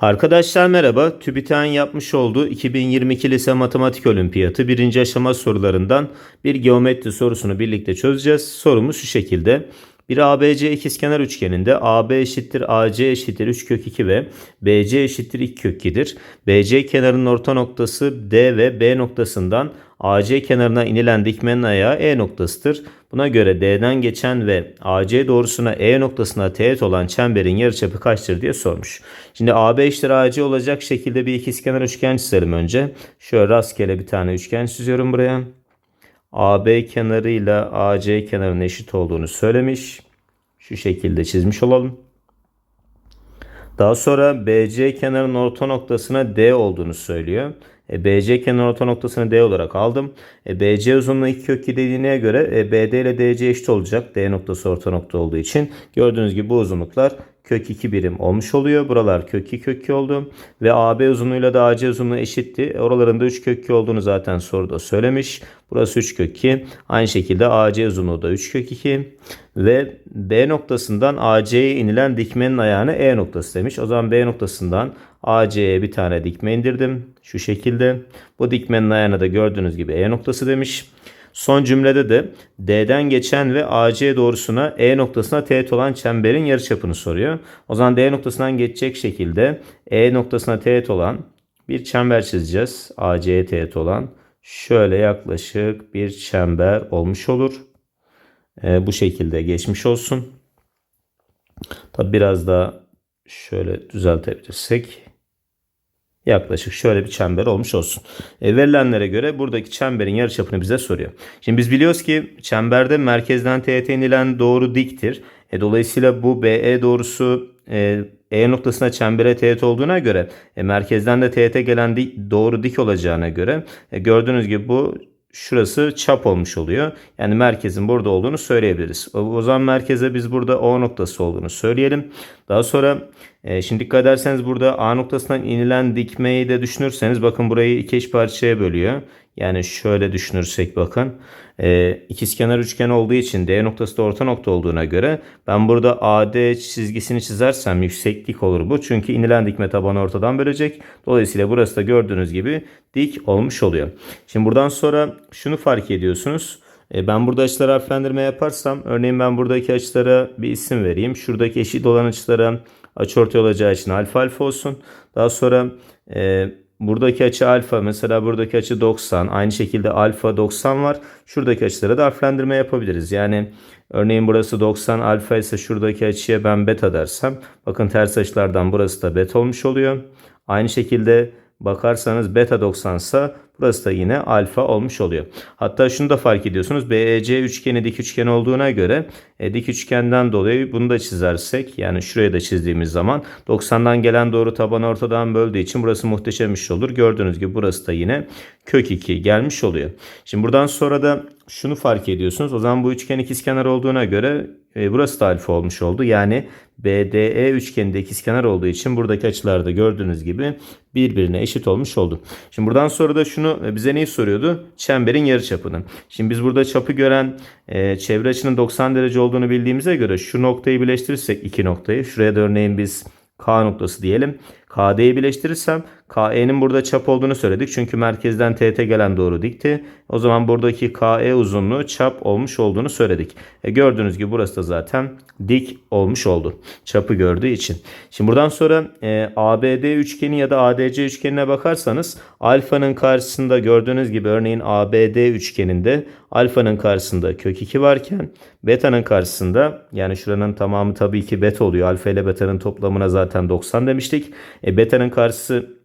Arkadaşlar merhaba. TÜBİTAK'ın yapmış olduğu 2022 Lise Matematik Olimpiyatı birinci aşama sorularından bir geometri sorusunu birlikte çözeceğiz. Sorumuz şu şekilde. Bir ABC ikizkenar üçgeninde AB eşittir AC eşittir 3 kök 2 ve BC eşittir 2 kök 2'dir. BC kenarının orta noktası D ve B noktasından AC kenarına inilen dikmenin ayağı E noktasıdır. Buna göre D'den geçen ve AC doğrusuna E noktasına teğet olan çemberin yarıçapı kaçtır diye sormuş. Şimdi AB eşittir AC olacak şekilde bir ikizkenar üçgen çizelim önce. Şöyle rastgele bir tane üçgen çiziyorum buraya. AB kenarıyla AC kenarının eşit olduğunu söylemiş. Şu şekilde çizmiş olalım. Daha sonra BC kenarının orta noktasına D olduğunu söylüyor. E, BC kenar orta noktasını D olarak aldım. E, BC uzunluğu 2 kök 2 dediğine göre e, BD ile DC eşit olacak. D noktası orta nokta olduğu için. Gördüğünüz gibi bu uzunluklar kök 2 birim olmuş oluyor. Buralar kök 2 kök 2 oldu. Ve AB uzunluğuyla da AC uzunluğu eşitti. Oralarında 3 kök 2 olduğunu zaten soruda söylemiş. Burası 3 kök 2. Aynı şekilde AC uzunluğu da 3 kök 2. Ve B noktasından AC'ye inilen dikmenin ayağını E noktası demiş. O zaman B noktasından AC'ye bir tane dikme indirdim. Şu şekilde. Bu dikmenin ayağına da gördüğünüz gibi E noktası demiş. Son cümlede de D'den geçen ve AC doğrusuna E noktasına teğet olan çemberin yarıçapını soruyor. O zaman D noktasından geçecek şekilde E noktasına teğet olan bir çember çizeceğiz. AC'ye teğet olan. Şöyle yaklaşık bir çember olmuş olur. Ee, bu şekilde geçmiş olsun. Tabi biraz daha şöyle düzeltebilirsek yaklaşık şöyle bir çember olmuş olsun. E, verilenlere göre buradaki çemberin yarıçapını bize soruyor. Şimdi biz biliyoruz ki çemberde merkezden teğet inilen doğru diktir. E, dolayısıyla bu BE doğrusu e, E noktasına çembere teğet olduğuna göre e, merkezden de teğete gelen dik, doğru dik olacağına göre e, gördüğünüz gibi bu şurası çap olmuş oluyor. Yani merkezin burada olduğunu söyleyebiliriz. O, zaman merkeze biz burada O noktası olduğunu söyleyelim. Daha sonra e, şimdi dikkat ederseniz burada A noktasından inilen dikmeyi de düşünürseniz bakın burayı iki eş parçaya bölüyor. Yani şöyle düşünürsek bakın. E, ikizkenar üçgen olduğu için D noktası da orta nokta olduğuna göre ben burada AD çizgisini çizersem yükseklik olur bu. Çünkü inilen dikme tabanı ortadan bölecek. Dolayısıyla burası da gördüğünüz gibi dik olmuş oluyor. Şimdi buradan sonra şunu fark ediyorsunuz. E, Ben burada açılara harflendirme yaparsam örneğin ben buradaki açılara bir isim vereyim. Şuradaki eşit olan açılara açıortay olacağı için alfa alfa olsun. Daha sonra e, buradaki açı alfa mesela buradaki açı 90. Aynı şekilde alfa 90 var. Şuradaki açılara da harflendirme yapabiliriz. Yani örneğin burası 90 alfa ise şuradaki açıya ben beta dersem bakın ters açılardan burası da beta olmuş oluyor. Aynı şekilde bakarsanız beta 90 ise burası da yine alfa olmuş oluyor. Hatta şunu da fark ediyorsunuz. BEC üçgeni dik üçgen olduğuna göre e, dik üçgenden dolayı bunu da çizersek yani şuraya da çizdiğimiz zaman 90'dan gelen doğru tabanı ortadan böldüğü için burası muhteşem iş olur. Gördüğünüz gibi burası da yine kök 2 gelmiş oluyor. Şimdi buradan sonra da şunu fark ediyorsunuz. O zaman bu üçgen ikizkenar olduğuna göre e, burası da alfa olmuş oldu. Yani BDE üçgeninde ikizkenar olduğu için buradaki açılarda gördüğünüz gibi birbirine eşit olmuş oldu. Şimdi buradan sonra da şunu e, bize neyi soruyordu? Çemberin yarıçapını. Şimdi biz burada çapı gören e, çevre açının 90 derece olduğunu bildiğimize göre şu noktayı birleştirirsek iki noktayı. Şuraya da örneğin biz K noktası diyelim. KD'yi birleştirirsem KE'nin burada çap olduğunu söyledik. Çünkü merkezden TT gelen doğru dikti. O zaman buradaki KE uzunluğu çap olmuş olduğunu söyledik. E gördüğünüz gibi burası da zaten dik olmuş oldu. Çapı gördüğü için. Şimdi buradan sonra e, ABD üçgeni ya da ADC üçgenine bakarsanız alfanın karşısında gördüğünüz gibi örneğin ABD üçgeninde alfanın karşısında kök 2 varken beta'nın karşısında yani şuranın tamamı tabii ki beta oluyor. Alfa ile beta'nın toplamına zaten 90 demiştik. E, beta'nın karşısı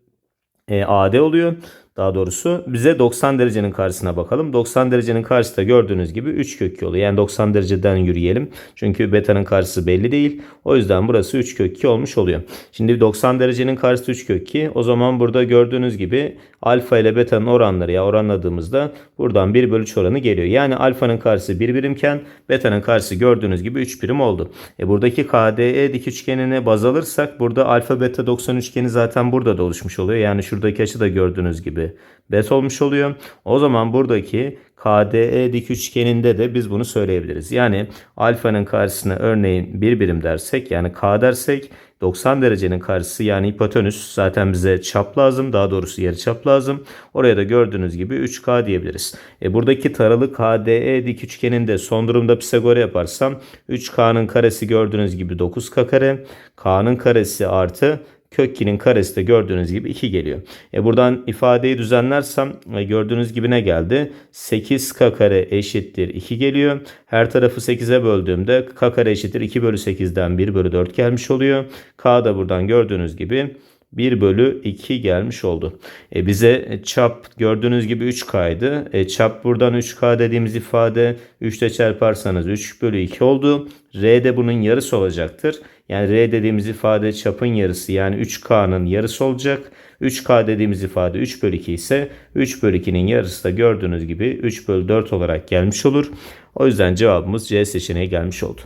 e, AD oluyor. Daha doğrusu bize 90 derecenin karşısına bakalım. 90 derecenin karşısında gördüğünüz gibi 3 kök oluyor. Yani 90 dereceden yürüyelim. Çünkü beta'nın karşısı belli değil. O yüzden burası 3 kök 2 olmuş oluyor. Şimdi 90 derecenin karşısı 3 kök 2. O zaman burada gördüğünüz gibi alfa ile beta'nın oranları ya oranladığımızda buradan 1 bölü 3 oranı geliyor. Yani alfanın karşısı 1 birimken beta'nın karşısı gördüğünüz gibi 3 birim oldu. E buradaki KDE dik üçgenine baz alırsak burada alfa beta 90 üçgeni zaten burada da oluşmuş oluyor. Yani şuradaki açı da gördüğünüz gibi üzeri bet olmuş oluyor. O zaman buradaki KDE dik üçgeninde de biz bunu söyleyebiliriz. Yani alfanın karşısına örneğin bir birim dersek yani K dersek 90 derecenin karşısı yani hipotenüs zaten bize çap lazım. Daha doğrusu yarıçap lazım. Oraya da gördüğünüz gibi 3K diyebiliriz. E buradaki taralı KDE dik üçgeninde son durumda Pisagor yaparsam 3K'nın karesi gördüğünüz gibi 9K kare. K'nın karesi artı kök 2'nin karesi de gördüğünüz gibi 2 geliyor. E buradan ifadeyi düzenlersem e, gördüğünüz gibi ne geldi? 8k kare eşittir 2 geliyor. Her tarafı 8'e böldüğümde k kare eşittir 2 bölü 8'den 1 bölü 4 gelmiş oluyor. K da buradan gördüğünüz gibi 1 bölü 2 gelmiş oldu. E bize çap gördüğünüz gibi 3K'ydı. E çap buradan 3K dediğimiz ifade 3 ile çarparsanız 3 bölü 2 oldu. R de bunun yarısı olacaktır. Yani R dediğimiz ifade çapın yarısı yani 3K'nın yarısı olacak. 3K dediğimiz ifade 3 bölü 2 ise 3 bölü 2'nin yarısı da gördüğünüz gibi 3 bölü 4 olarak gelmiş olur. O yüzden cevabımız C seçeneği gelmiş oldu.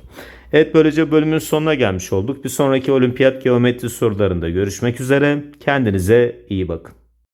Evet böylece bölümün sonuna gelmiş olduk. Bir sonraki olimpiyat geometri sorularında görüşmek üzere. Kendinize iyi bakın.